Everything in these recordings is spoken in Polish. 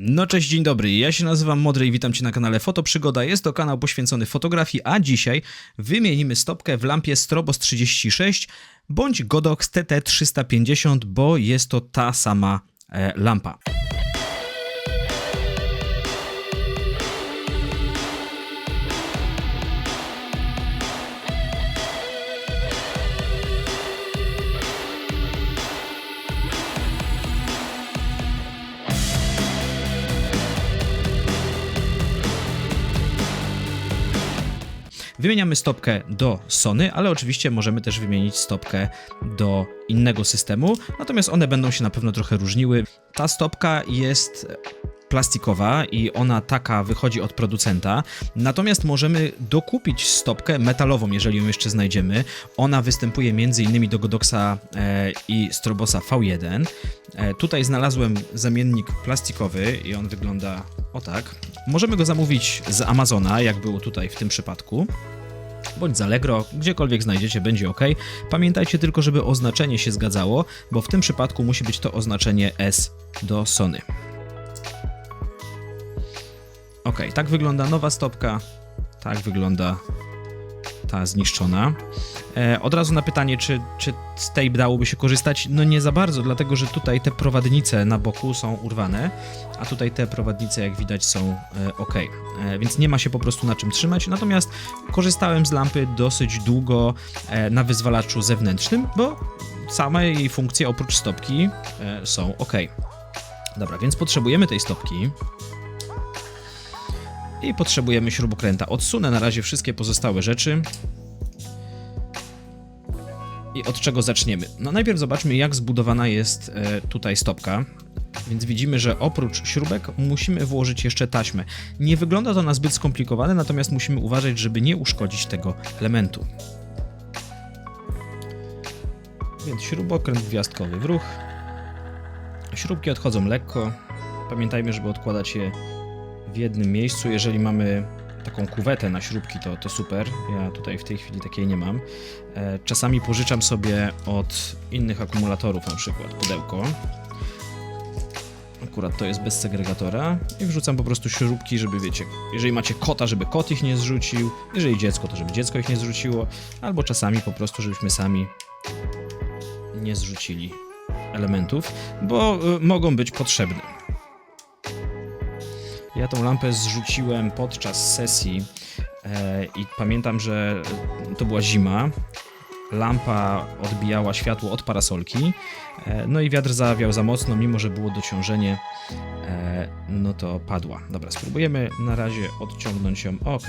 No cześć, dzień dobry. Ja się nazywam Modry i witam Cię na kanale Fotoprzygoda. Jest to kanał poświęcony fotografii, a dzisiaj wymienimy stopkę w lampie Strobos 36 bądź Godox TT350, bo jest to ta sama e, lampa. Wymieniamy stopkę do Sony, ale oczywiście możemy też wymienić stopkę do innego systemu, natomiast one będą się na pewno trochę różniły. Ta stopka jest plastikowa i ona taka wychodzi od producenta. Natomiast możemy dokupić stopkę metalową, jeżeli ją jeszcze znajdziemy. Ona występuje m.in. do Godoxa e, i Strobosa V1. E, tutaj znalazłem zamiennik plastikowy i on wygląda o tak. Możemy go zamówić z Amazona, jak było tutaj w tym przypadku bądź z Allegro, gdziekolwiek znajdziecie, będzie ok. Pamiętajcie tylko, żeby oznaczenie się zgadzało, bo w tym przypadku musi być to oznaczenie S do Sony. Ok, tak wygląda nowa stopka, tak wygląda ta zniszczona. E, od razu na pytanie, czy, czy z tej dałoby się korzystać? No nie za bardzo, dlatego że tutaj te prowadnice na boku są urwane, a tutaj te prowadnice, jak widać, są e, ok. E, więc nie ma się po prostu na czym trzymać. Natomiast korzystałem z lampy dosyć długo na wyzwalaczu zewnętrznym, bo same jej funkcje oprócz stopki są ok. Dobra, więc potrzebujemy tej stopki. I potrzebujemy śrubokręta. Odsunę na razie wszystkie pozostałe rzeczy. I od czego zaczniemy? No najpierw zobaczmy jak zbudowana jest e, tutaj stopka. Więc widzimy, że oprócz śrubek musimy włożyć jeszcze taśmę. Nie wygląda to na zbyt skomplikowane, natomiast musimy uważać, żeby nie uszkodzić tego elementu. Więc śrubokręt gwiazdkowy w ruch. Śrubki odchodzą lekko. Pamiętajmy, żeby odkładać je w jednym miejscu. Jeżeli mamy taką kuwetę na śrubki, to, to super. Ja tutaj w tej chwili takiej nie mam. E, Czasami pożyczam sobie od innych akumulatorów, na przykład pudełko. Akurat to jest bez segregatora i wrzucam po prostu śrubki, żeby wiecie, jeżeli macie kota, żeby kot ich nie zrzucił, jeżeli dziecko, to żeby dziecko ich nie zrzuciło, albo czasami po prostu, żebyśmy sami nie zrzucili elementów, bo y, mogą być potrzebne. Ja tą lampę zrzuciłem podczas sesji e, i pamiętam, że to była zima. Lampa odbijała światło od parasolki, e, no i wiatr zawiał za mocno, mimo że było dociążenie, e, no to padła. Dobra, spróbujemy na razie odciągnąć ją. Ok,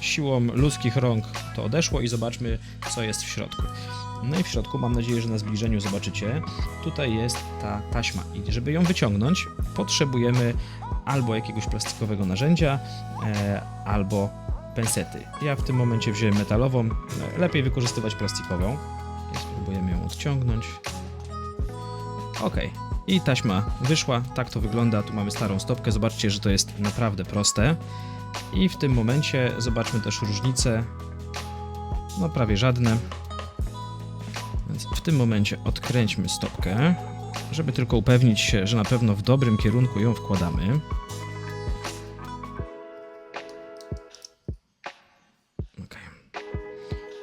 siłą ludzkich rąk to odeszło i zobaczmy, co jest w środku. No i w środku, mam nadzieję, że na zbliżeniu zobaczycie, tutaj jest ta taśma i żeby ją wyciągnąć, potrzebujemy albo jakiegoś plastikowego narzędzia, e, albo pensety. Ja w tym momencie wziąłem metalową, lepiej wykorzystywać plastikową. Spróbujemy ją odciągnąć. Ok, i taśma wyszła, tak to wygląda, tu mamy starą stopkę, zobaczcie, że to jest naprawdę proste. I w tym momencie zobaczmy też różnice, no prawie żadne. Więc w tym momencie odkręćmy stopkę, żeby tylko upewnić się, że na pewno w dobrym kierunku ją wkładamy. Ok.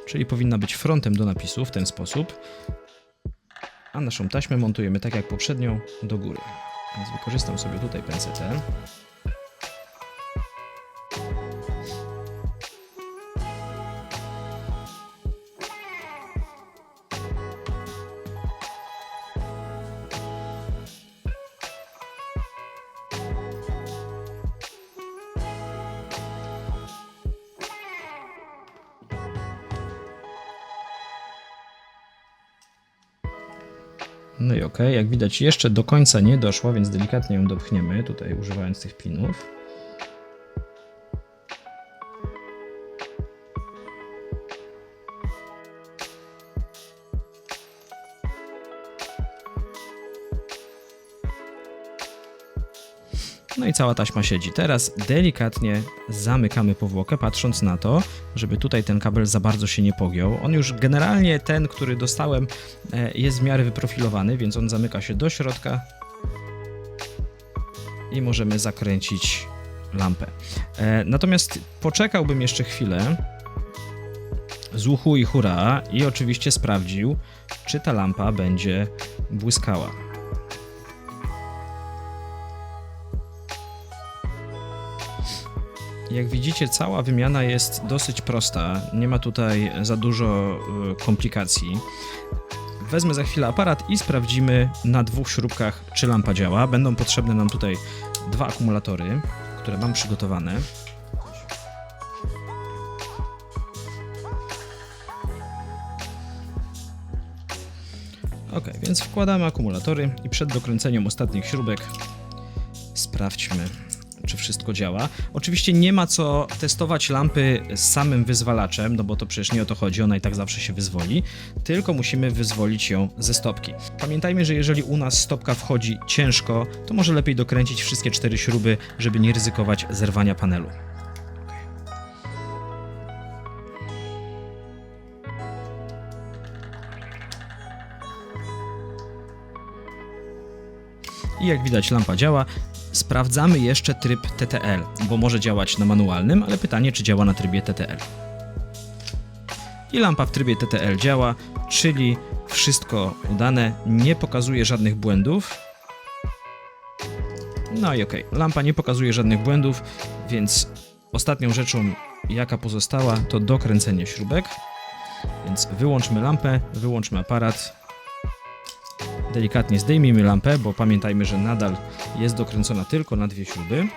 Czyli powinna być frontem do napisu w ten sposób. A naszą taśmę montujemy tak jak poprzednią do góry. Więc wykorzystam sobie tutaj pensetę. No i ok, jak widać jeszcze do końca nie doszła, więc delikatnie ją dopchniemy, tutaj używając tych pinów. No i cała taśma siedzi. Teraz delikatnie zamykamy powłokę, patrząc na to, żeby tutaj ten kabel za bardzo się nie pogiął. On już generalnie, ten, który dostałem, e, jest w miarę wyprofilowany, więc on zamyka się do środka i możemy zakręcić lampę. E, natomiast poczekałbym jeszcze chwilę z uchu i hura i oczywiście sprawdził, czy ta lampa będzie błyskała. Jak widzicie, cała wymiana jest dosyć prosta. Nie ma tutaj za dużo y, komplikacji. Wezmę za chwilę aparat i sprawdzimy na dwóch śrubkach, czy lampa działa. Będą potrzebne nam tutaj dwa akumulatory, które mam przygotowane. Ok, więc wkładamy akumulatory i przed dokręceniem ostatnich śrubek sprawdźmy, czy wszystko działa. Oczywiście nie ma co testować lampy z samym wyzwalaczem, no bo to przecież nie o to chodzi, ona i tak zawsze się wyzwoli, tylko musimy wyzwolić ją ze stopki. Pamiętajmy, że jeżeli u nas stopka wchodzi ciężko, to może lepiej dokręcić wszystkie cztery śruby, żeby nie ryzykować zerwania panelu. I jak widać lampa działa. Sprawdzamy jeszcze tryb TTL, bo może działać na manualnym, ale pytanie czy działa na trybie TTL. I lampa w trybie TTL działa, czyli wszystko udane, nie pokazuje żadnych błędów. No i okej, lampa nie pokazuje żadnych błędów, więc ostatnią rzeczą jaka pozostała to dokręcenie śrubek. Więc wyłączmy lampę, wyłączmy aparat, Delikatnie zdejmijmy lampę, bo pamiętajmy, że nadal jest dokręcona tylko na dwie śruby.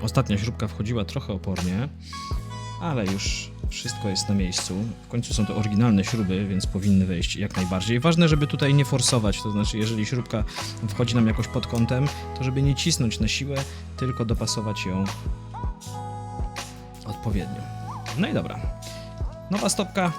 A, Ostatnia śrubka wchodziła trochę opornie, ale już wszystko jest na miejscu. W końcu są to oryginalne śruby, więc powinny wejść jak najbardziej. Ważne, żeby tutaj nie forsować, to znaczy jeżeli śrubka wchodzi nam jakoś pod kątem, to żeby nie cisnąć na siłę, tylko dopasować ją odpowiednio. No i dobra. Nowa stopka,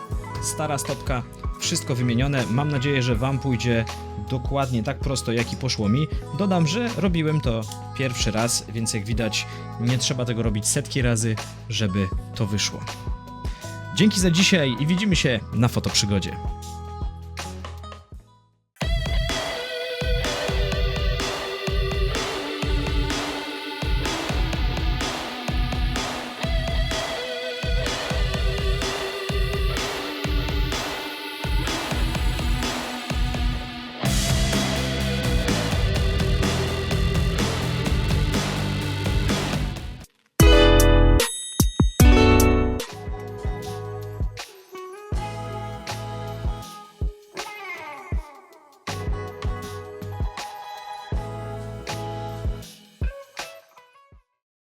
stara stopka, wszystko wymienione. Mam nadzieję, że Wam pójdzie dokładnie tak prosto, jak i poszło mi. Dodam, że robiłem to pierwszy raz, więc jak widać, nie trzeba tego robić setki razy, żeby to wyszło. Dzięki za dzisiaj i widzimy się na fotoprzygodzie.